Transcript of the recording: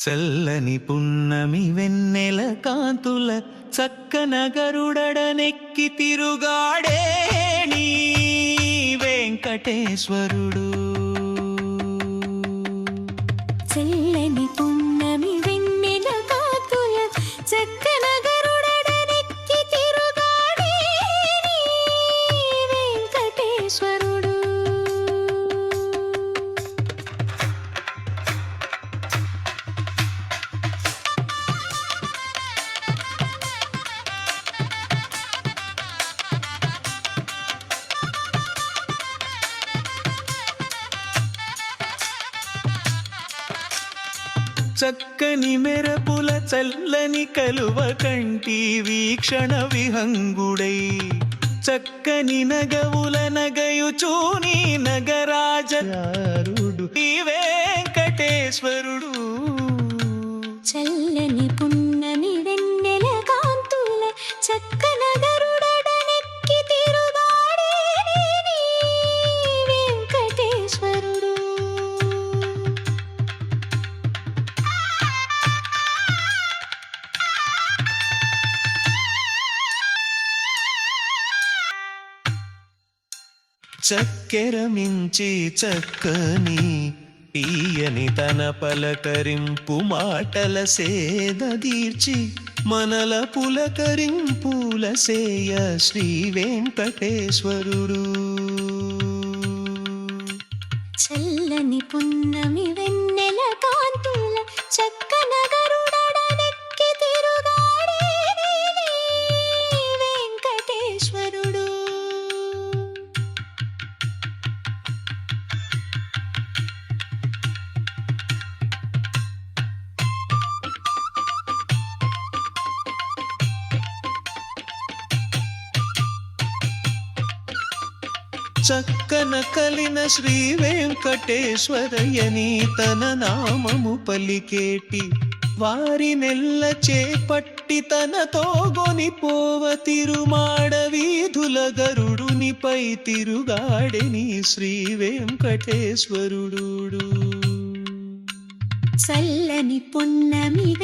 చల్లని పున్నమి వెన్నెల కాంతుల చక్కన గరుడడనెక్కి తిరుగాడే నీ వెంకటేశ్వరుడు. చల్లని పున్నమి వెన్నెల కాంతుల చక్కన చక్కని మెరపుల చల్లని కలువ కంటి వీక్షణ విహంగుడై. చక్కని నగవుల నగయుచూని నగరాజారుడు ఈ వెంకటేశ్వరుడు చక్కెర మించి చక్కని తీయని తన పలకరింపు మాటల సేద తీర్చి మనల పులకరింపుల సేయ శ్రీ వెంకటేశ్వరుడు. చల్లని పున్నమి చక్కన కలిన శ్రీ వెంకటేశ్వరయని తన నామము పలికేటి. వారి నెల్ల చేపట్టి తనతో గొనిపోవ తిరుమాడ వీధుల గరుడునిపై తిరుగాడెని శ్రీ వెంకటేశ్వరుడు. చల్లని పున్నమి